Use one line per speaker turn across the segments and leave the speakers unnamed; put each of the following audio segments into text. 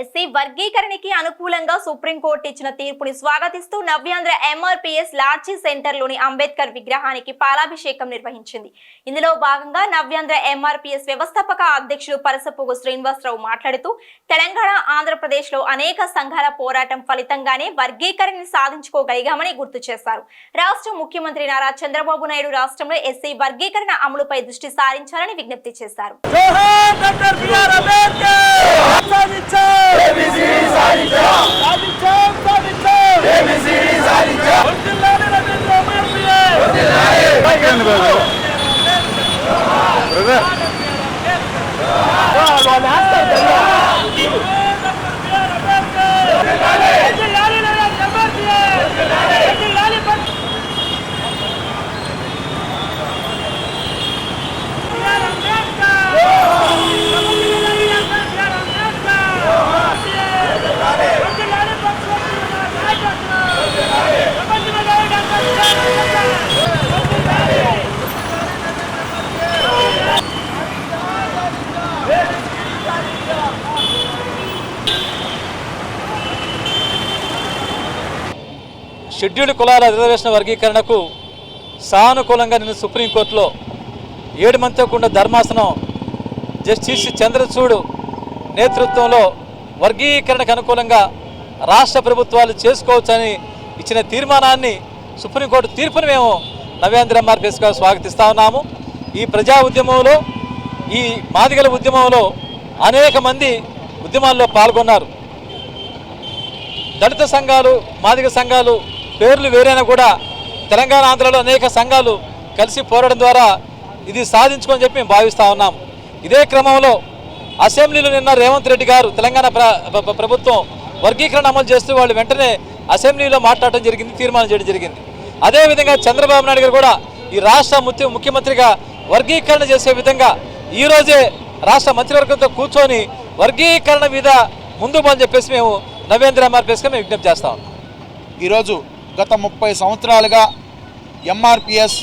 SC వర్గీకరణకి అనుకూలంగా supreme court ఇచ్చిన తీర్పుని స్వాగతిస్తూ నవ్యాంధ్ర ఎంఆర్పిఎస్ లాడ్జీ సెంటర్లోని అంబేద్కర్ విగ్రహానికి పాలాభిషేకం నిర్వహించింది. ఇందులో భాగంగా నవ్యాంధ్ర ఎంఆర్పిఎస్ వ్యవస్థాపక అధ్యక్షులు పరసపోగు శ్రీనివాసరావు మాట్లాడుతూ తెలంగాణ ఆంధ్రప్రదేశ్లో అనేక సంఘాల పోరాటం ఫలితంగానే వర్గీకరణని సాధించుకోగలిగామని గుర్తు చేశారు. రాష్ట్ర ముఖ్యమంత్రి నారా చంద్రబాబు నాయుడు రాష్ట్రంలో ఎస్సీ వర్గీకరణ అమలుపై దృష్టి సారించాలని విజ్ఞప్తి చేశారు.
జోహార్ డాక్టర్ బిఆర్ అంబేద్కర్ సాధించాం సాధించాం సాధించాం
scheduled కులాల రిజర్వేషన్ వర్గీకరణకు సానుకూలంగా నిన్న సుప్రీంకోర్టులో ఏడు మందితో కూడిన ధర్మాసనం జస్టిస్ చంద్రచూడు నేతృత్వంలో వర్గీకరణకు అనుకూలంగా రాష్ట్ర ప్రభుత్వాలు చేసుకోవచ్చని ఇచ్చిన తీర్మానాన్ని సుప్రీంకోర్టు తీర్పును మేము నవేంద్ర ఎంఆర్పిఎస్గా స్వాగతిస్తా ఉన్నాము. ఈ ప్రజా ఉద్యమంలో ఈ మాదిగల ఉద్యమంలో అనేక మంది ఉద్యమాల్లో పాల్గొన్నారు. దళిత సంఘాలు మాదిగ సంఘాలు పేర్లు వేరైనా కూడా తెలంగాణ ఆంధ్రలో అనేక సంఘాలు కలిసి పోరాడడం ద్వారా ఇది సాధించుకొని చెప్పి మేము భావిస్తూ ఉన్నాం. ఇదే క్రమంలో అసెంబ్లీలో నిన్న రేవంత్ రెడ్డి గారు తెలంగాణ ప్ర ప్రభుత్వం వర్గీకరణ అమలు చేస్తూ వాళ్ళు వెంటనే అసెంబ్లీలో మాట్లాడటం జరిగింది తీర్మానం చేయడం జరిగింది. అదేవిధంగా చంద్రబాబు నాయుడు గారు కూడా ఈ రాష్ట్ర ముఖ్యమంత్రిగా వర్గీకరణ చేసే విధంగా ఈరోజే రాష్ట్ర మంత్రివర్గంతో కూర్చొని వర్గీకరణ మీద ముందు అని చెప్పేసి మేము నవేంద్ర ఎంఆర్పిఎస్గా మేము విజ్ఞప్తి చేస్తా ఉన్నాం.
ఈరోజు గత ముప్పై సంవత్సరాలుగా ఎంఆర్పిఎస్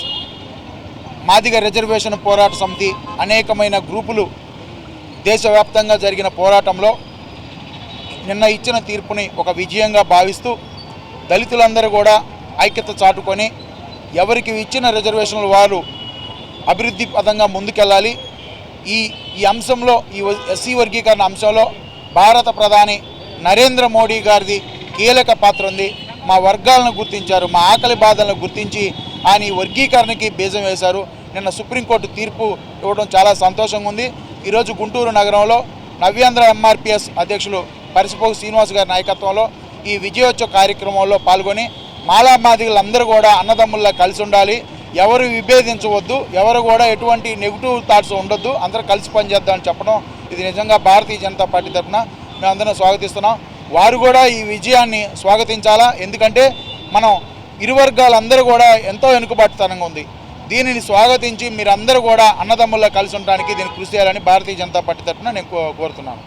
మాదిగ రిజర్వేషన్ పోరాట సమితి అనేకమైన గ్రూపులు దేశవ్యాప్తంగా జరిగిన పోరాటంలో నిన్న ఇచ్చిన తీర్పుని ఒక విజయంగా భావిస్తూ దళితులందరూ కూడా ఐక్యత చాటుకొని ఎవరికి ఇచ్చిన రిజర్వేషన్లు వారు అభివృద్ధి పదంగా ముందుకెళ్ళాలి. ఈ ఈ అంశంలో ఈ ఎస్సీ వర్గీకరణ అంశంలో భారత ప్రధాని నరేంద్ర మోడీ గారిది కీలక పాత్ర ఉంది. మా వర్గాలను గుర్తించారు మా ఆకలి బాధలను గుర్తించి ఆయన ఈ వర్గీకరణకి బీజం వేశారు. నిన్న సుప్రీంకోర్టు తీర్పు ఇవ్వడం చాలా సంతోషంగా ఉంది. ఈరోజు గుంటూరు నగరంలో నవ్యాంధ్ర ఎంఆర్పిఎస్ అధ్యక్షులు పరిసిపోగు శ్రీనివాస్ గారి నాయకత్వంలో ఈ విజయోత్సవ కార్యక్రమంలో పాల్గొని మాలామాదిగలందరూ కూడా అన్నదమ్ముల్లా కలిసి ఉండాలి. ఎవరు విభేదించవద్దు ఎవరు కూడా ఎటువంటి నెగిటివ్ థాట్స్ ఉండొద్దు. అందరూ కలిసి పనిచేద్దామని చెప్పడం ఇది నిజంగా భారతీయ జనతా పార్టీ తరఫున మేమందరం స్వాగతిస్తున్నాం. వారు కూడా ఈ విజయాన్ని స్వాగతించాలా? ఎందుకంటే మనం ఇరు వర్గాలందరూ కూడా ఎంతో వెనుకబాటుతనంగా ఉంది. దీనిని స్వాగతించి మీరందరూ కూడా అన్నదమ్ముల కలిసి ఉండడానికి దీన్ని కృషి చేయాలని భారతీయ జనతా పార్టీ తరఫున నేను కో- కోరుతున్నాను.